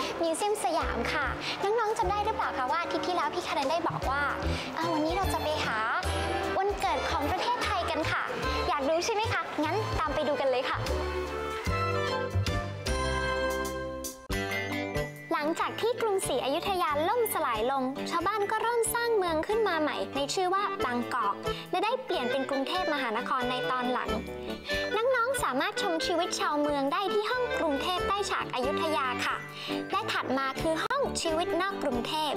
ภัณฑ์มิวเซียมสยามค่ะ น้องๆจำได้หรือเปล่าคะว่าอาทิตย์ที่แล้วพี่คารันได้บอกว่า วันนี้เราจะไปหาวันเกิดของประเทศไทยกันค่ะ อยากรู้ใช่ไหมคะ งั้นตามไปดูกันเลยค่ะหลังจากที่กรุงศรีอยุธยาล่มสลายลง ชาวบ้านก็เริ่มสร้างเมืองขึ้นมาใหม่ ในชื่อว่าบางกอก และได้เปลี่ยนเป็นกรุงเทพมหานครในตอนหลังามารถชมชีวิตชาวเมืองได้ที่ห้องกรุงเทพใต้ฉากอายุทยาค่ะ และถัดมาคือห้องชีวิตนอกกรุงเทพ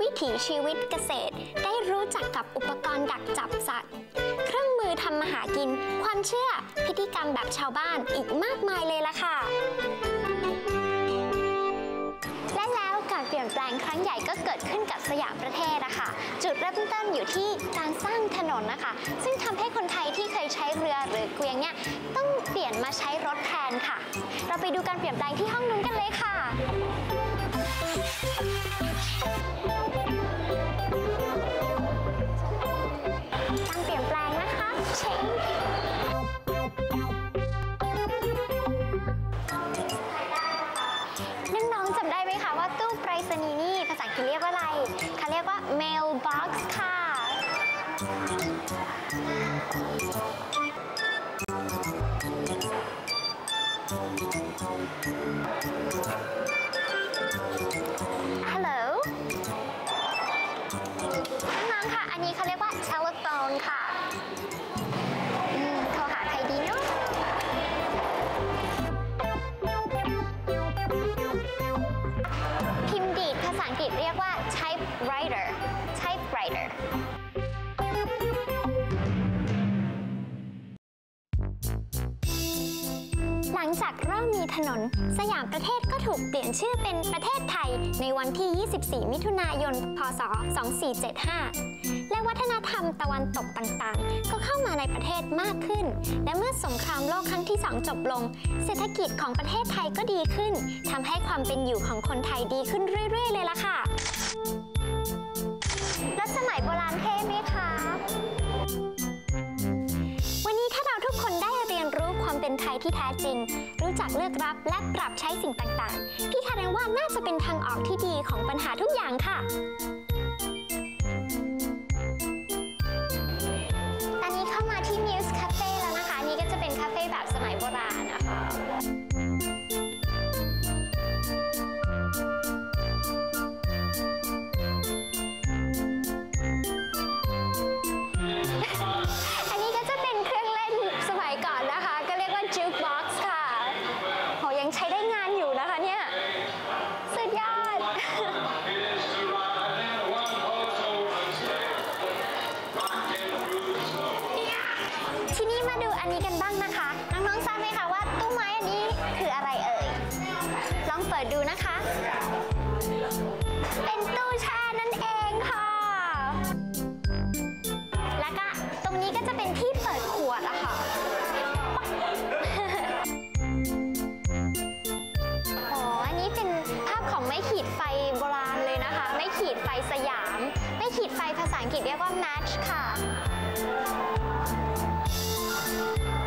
วิถีชีวิตเกษตร ได้รู้จักกับอุปกรณ์ดักจับสัตว์ เครื่องมือทำมาหากิน ความเชื่อ พิธีกรรมแบบชาวบ้านอีกมากมายเลยล่ะค่ะ และแล้วการเปลี่ยนแปลงครั้งใหญ่ก็เกิดขึ้นกับสยามประเทศนะคะจุดเริ่มต้นอยู่ที่การสร้างถนนนะคะ ซึ่งทำให้คนไทยที่เคยใช้เรือหรือเกวียนเนี่ยต้องเปลี่ยนมาใช้รถแทนค่ะ เราไปดูการเปลี่ยนแปลงที่ห้องนู้นกันเลยค่ะ ยกว่า mailbox ค่ะฮัลโหลน้องๆค่ะ อันนี้เขาเรียกว่า telephone ค่ะ จากเริ่มมีถนน สยามประเทศก็ถูกเปลี่ยนชื่อเป็นประเทศไทย ในวันที่ 24 มิถุนายน พศ 2475 และวัฒนธรรมตะวันตกต่างๆ ก็เข้ามาในประเทศมากขึ้น และเมื่อสงครามโลกครั้งที่2จบลง เศรษฐกิจของประเทศไทยก็ดีขึ้นทำให้ความเป็นอยู่ของคนไทยดีขึ้นเรื่อย ๆ เลยล่ะค่ะ ที่แท้จริง รู้จักเลือกรับและปรับใช้สิ่งต่างๆ พี่คาเรนว่าน่าจะเป็นทางออกที่ดีของปัญหาทุกอย่างค่ะตอนนี้เข้ามาที่ Muse Cafe แล้วนะคะ นี่ก็จะเป็นคาเฟ่แบบสมัยโบราณนะคะ อันนี้กันบ้างนะคะ น้องๆทราบไหมคะว่าตู้ไม้อันนี้คืออะไรเอ่ย ลองเปิดดูนะคะ เป็นตู้แช่นั่นเองค่ะ แล้วก็ตรงนี้ก็จะเป็นที่เปิดขวดอะค่ะอ๋ออันนี้เป็นภาพของไม้ขีดไฟโบราณเลยนะคะ ไม้ขีดไฟสยาม ไม้ขีดไฟภาษาอังกฤษเรียกว่า match ค่ะ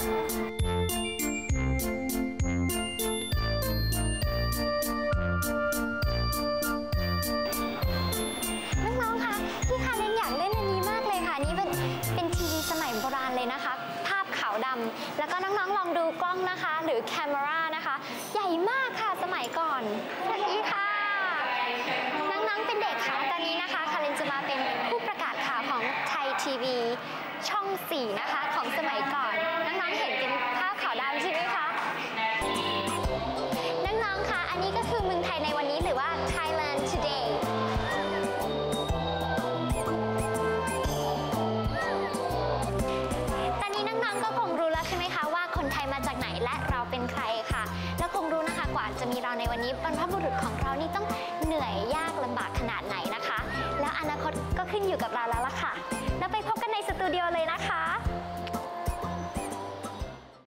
น้องๆคะพี่คาเรนอยากเล่นอันนี้มากเลยค่ะ นี่เป็นเป็นทีวีสมัยโบราณเลยนะคะ ภาพขาวดำแล้วก็น้องๆลองดูกล้องนะคะ หรือแคมรานะคะ ใหญ่มากค่ะสมัยก่อนสวัสดีค่ะ น้องๆเป็นเด็กค่ะ ตอนนี้นะคะคาเรนจะมาเป็นผู้ประกาศข่าว ทีวีช่อง 4 นะคะ ของสมัยก่อน น้องๆ เห็นเป็นภาพขาวดำใช่ไหมคะ น้องๆ คะ อันนี้ก็คือเมืองไทยในวันนี้หรือว่า Thailand Today ตอนนี้น้องๆ ก็คงรู้แล้วใช่ไหมคะว่าคนไทยมาจากไหนและเราเป็นใครค่ะ แล้วคงรู้นะคะกว่าจะมีเราในวันนี้บรรพบุรุษของเรานี่ต้องเหนื่อยยากลำบากขนาดไหนนะ นาคตก็ขึ้นอยู่กับเราแล้วล่ะค่ะเราแล้วไปพบกันในสตูดิโอเลยนะคะ